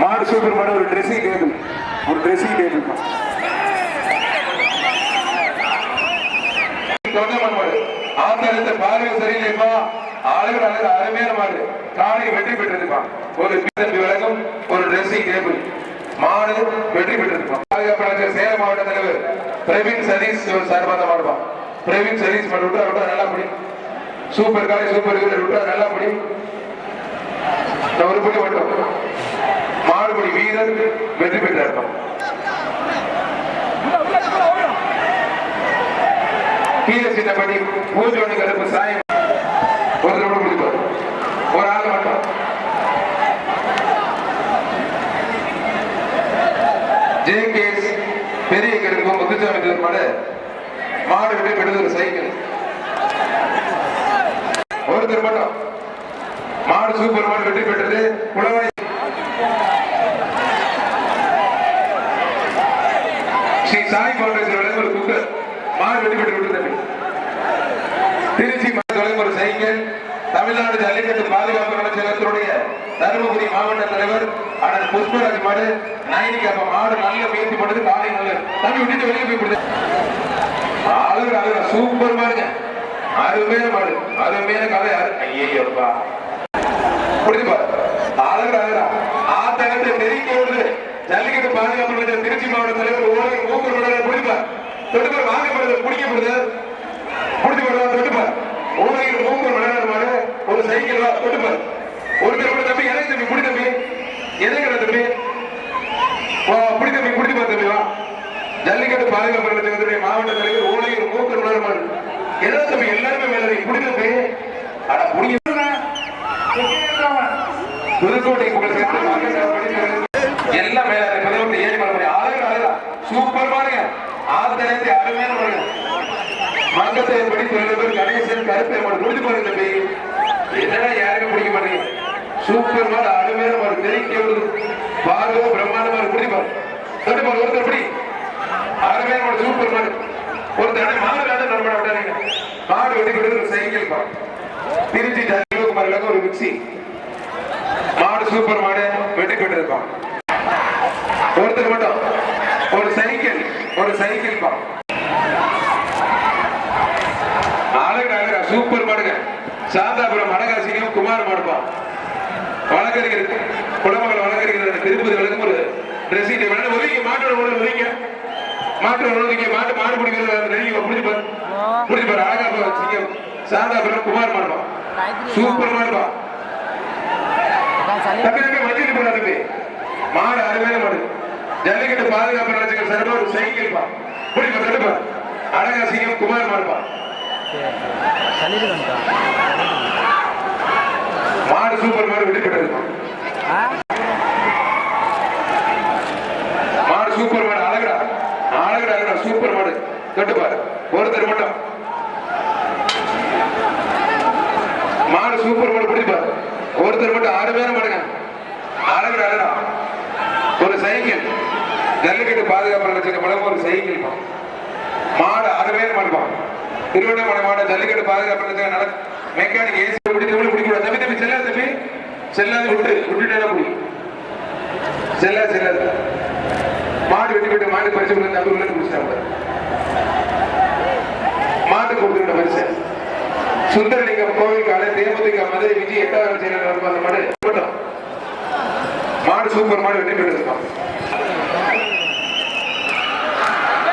மாடு சூப்பர் மாடு ஒரு ட்ரெஸ்ஸிங் டேபிள் ஒரு ட்ரெஸ்ஸிங் டேபிள் தொண்டமன் பார்வை சரியில்லைப்பா ஆளுகள் அழகு அருமையான மாடு. காலை வெற்றி பெற்றிருப்பா ஒரு தம்பி விளக்கம் ஒரு ட்ரெஸ்ஸிங் டேபிள் மாடு வெற்றி பெற்றிருப்பான் பாதுகாப்பு சேலம் மாவட்ட தலைவர் பிரவீன் சதீஷ் சார்பாக மாடுவான் பிரவீன் சதீஷ் மாடு விட்டா விட்டா நல்லா முடி. சூப்பர் காலை சூப்பர் வீரர் விட்டா நல்லா முடி. இந்த ஒரு புள்ளி மட்டும். மாடுபடி வீரர் வெற்றி பெற்றிருப்பான் கீழே சின்னபடி பூஜோனி கருப்பு சாயம் ஒரு தடவை முடிப்பார் ஒரு ஆள் மட்டும். ஜே ஜேகேஎஸ் பெரிய கருப்பு முத்துசாமி தேவர் மாடு மாடு விட்டு பெற்றது ஒரு சைக்கிள். ஒருத்தர் மட்டும் மாடு சூப்பர் மாடு வெற்றி பெற்றது. உழவாய் ஸ்ரீ சாய் பவுண்டேஷன் ஒரு குக்கர் மாடு வெற்றி விட்டு திருச்சி மாவட்டம் ஒரு சைக்கிள் தமிழ்நாடு ஜல்லிக்கட்டு பாதுகாப்பு நலச்சங்கத்தினுடைய தருமபுரி மாவட்ட தலைவர் அண்ணன் புஷ்பராஜ் மாடு நைனிக்கு அப்ப மாடு நல்ல முயற்சி பண்ணது காலை நல்ல. தம்பி விட்டுட்டு வெளியே போய் விடுது அழகு அழகு சூப்பர் மாடுங்க. அருமையான மாடு. அருமையான கதை. ஐயப்பா புரிஞ்சு பாரு அழகு அழகா ஆத்தகத்தை நெருங்கி விடுது ஜல்லிக்கட்டு பாதுகாப்பு திருச்சி மாவட்ட தலைவர் ஓலை மூக்கூர் மண்டலம் புரியுப்பா தொட்டுப்பார் வாங்கப்படுது பிடிக்கப்படுது. புடிச்சு போடுவா தொட்டுப்பார். மூக்கூர் மண்டலம் மாடு ஒரு சைக்கிள் வா தொட்டுப்பார். ஒரு திரும்ப தம்பி எதை தம்பி? புடி தம்பி. எதை கடை தம்பி? புடி தம்பி புடிச்சு பார் தம்பி வா. ஜல்லிக்கட்டு பாதுகாப்பு நிலையத்தினுடைய மாவட்ட தலைவர் மூக்கூர் மண்டலம் மாடு. எதை தம்பி? எல்லாருமே மேல புடி தம்பி. அட புடிங்க. புதுக்கோட்டை புகழ் பெற்ற மாவட்ட எல்லாம் மேல பதினொன்று ஏழு மலை அழகு அழகா சூப்பர் பாருங்க ஆத்திரத்தை அருமையான பாருங்க மங்கத்தை கணேசன் கருப்பை முடிஞ்சு பாருங்க தம்பி. என்னடா பிடிக்க மாட்டீங்க? சூப்பர் மாடு அருமையான மாடு பார்வை பிரம்மாண்டமா இருக்கு. பாரு. பாரு ஒருத்தர் அருமையான மாடு சூப்பர் மாடு ஒரு மாடு வேண்டாம் நம்ம விட்டாருங்க மாடு வெட்டி கொடுத்து ஒரு சைக்கிள் பாரு. திருச்சி ஜல்லிகுமாரில் ஒரு மிக்சி. மாடு சூப்பர் மாடு வெற்றி பெற்றிருப்பான் ஒருத்தர் மட்டும். ஒரு சைக்கிள் ஒரு சைக்கிள் பா அழகு அழகா சூப்பர் மாடுங்க. சாந்தாபுரம் மடகாசினியும் குமார் மாடுப்பா. வழக்கறிஞர் குடமகள் வழக்கறிஞர் திருப்பதி வழக்கம் ஒரு ட்ரெஸ்ஸிங் வேணும் ஒதுங்க மாட்டோட ஒன்று ஒதுங்க மாட்டோட ஒதுங்க மாட்டு மாடு பிடிக்கிறது ரெடி முடிஞ்சு பாரு. முடிஞ்சு பாரு அழகா வச்சுங்க சாந்தாபுரம் குமார் மாடுப்பா. சூப்பர் மாடுப்பா. மஞ்சள் போடா தம்பி. மாடு அருமையான மாடு. ஜல்லிக்கட்டு பாதுகாப்பு நிலையத்துக்கு சார்பா ஒரு சைக்கிள் பா பிடிப்பா தடுப்பா அழகாசிங்கம் குமார் மாடு சூப்பர் மாடு வெற்றி பெற்றிருக்கும் மாடு சூப்பர் மாடு அழகுடா. அழகுடா அழகுடா. சூப்பர் மாடு. தொட்டுப்பாரு ஒருத்தர் மட்டும் மாடு சூப்பர் மாடு பிடிப்பாரு ஒருத்தர் மட்டும் ஆறு பேரும் மாடுங்க. அழகு அழகா ஒரு சைக்கிள். ஜல்லிக்கட்டு பாதுகாப்பு மூலம் ஒரு சைக்கிள். மாடு ஆறு பேர் மாடுப்பான் திருவண்ணாமலை மாவட்ட ஜல்லிக்கட்டு பாதுகாப்பு நிலையத்துக்கு நட மெக்கானிக் ஏசி பிடித்து கூட பிடிக்கூடாது தம்பி தம்பி செல்லாது தம்பி. செல்லாது விட்டு விட்டுட்டே பிடிக்கும் செல்லாது செல்லாது. மாடு வெட்டி போட்டு மாடு பறிச்சு கொடுத்து தம்பி உள்ள பிடிச்சிட்டாங்க மாட்டு கொடுத்துருந்த பரிசு. சுந்தரலிங்கம் கோவில் காலை தேமுதிக மதுரை விஜய் எட்டாவது செயலர் இருக்கும் அந்த மாடு மட்டும் மாடு சூப்பர் மாடு வெட்டி போட்டு பெற்றிருக்கான்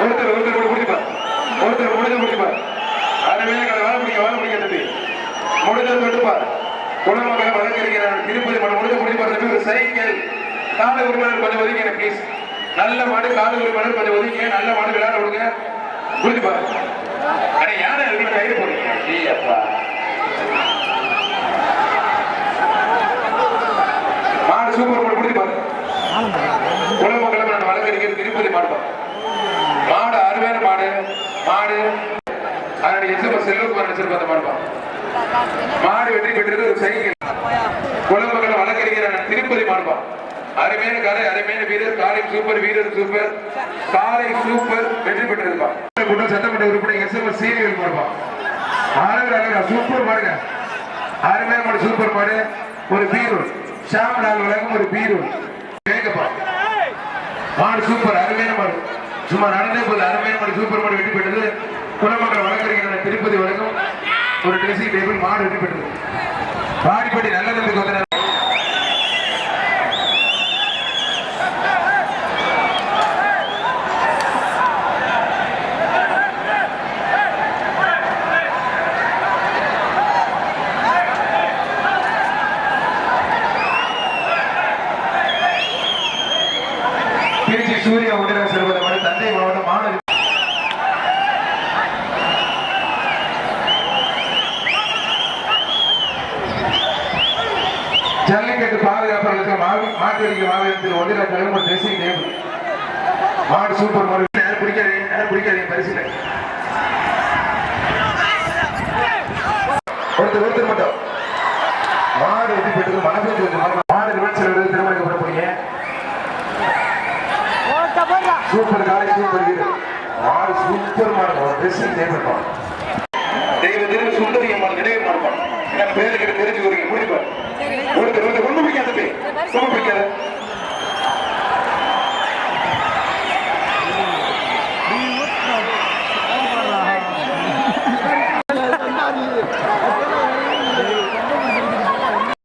ஒருத்தர் ஒருத்தர் கூட பிடிப்பார் ஒருத்தர் முடிஞ்சு பிடிப்பார் அருமையான கடை வாழ பிடிக்க வாழ பிடிக்க தம்பி முடிஞ்சது வெட்டுப்பார் குணமகளை வழக்கறிஞர் திருப்பதி மாடு முடிஞ்ச பிடிப்பார் தம்பி ஒரு சைக்கிள். கால உரிமையாளர் கொஞ்சம் ஒதுங்க ப்ளீஸ் நல்ல மாடு கால உரிமையாளர் கொஞ்சம் ஒதுங்க நல்ல மாடு விளையாட விடுங்க புரிஞ்சுப்பா அட யானை இருக்கிற கைது போடுறீங்க ஏய் அப்பா. மாடு சூப்பர் மாடு பிடிச்சு பாரு. உலக கிழமை திருப்பதி மாடுப்பா மாடு அருமையான மாடு மாடு அதனுடைய எஸ்எம்எஸ் செல்வகுமார் நடிச்சிருப்பா அந்த மாடுப்பா மாடு வெற்றி பெற்றது ஒரு சைக்கிள். குழம்புகளை வழக்கறிஞர் திருப்பதி மாடுப்பா அருமையான கரை அருமையான வீரர் காலை சூப்பர் வீரர் சூப்பர் காலை சூப்பர் வெற்றி பெற்றிருப்பா கூட்டம் சட்டமன்ற உறுப்பினர் எஸ் எம் சீரியல் மாடுப்பா ஆளுநர் அழகா சூப்பர் மாடுங்க அருமையான மாடு சூப்பர் மாடு ஒரு பீரூர் ஷாம் நாள் வழங்கும் ஒரு பீரூர் கேட்கப்பா மாடு சூப்பர் அருமையான மாடு சும்மா நடந்தே போது அருமையான மாடு சூப்பர் மாடு வெற்றி பெற்றது. குலமங்கல வழக்கறிஞர் திருப்பதி வழக்கம் ஒரு டிரெஸ்ஸிங் டேபிள் மாடு வெற்றி பெற்றது வாடிப்பட்டி நல்ல தம்பி கொத்தனார் சூர்யா உடனே மாட்டுவடிக்கை மாவட்டத்தில் ஒன்றிய தலைவர் தேசிய நேம் மாடு சூப்பர் மாடு. யாரும் பிடிக்காதீங்க யாரும் பிடிக்காதீங்க பரிசுல. ஒருத்தர் ஒருத்தர் மட்டும். மாடு எப்படி பெற்றது மனசு மாடு விமர்சனம் திருமணக்கப்பட போறீங்க சூப்பர் காலை சூப்பர் வீடு மாடு சூப்பர் மாடு ஒரு ட்ரெஸ்ஸிங் டேபிள்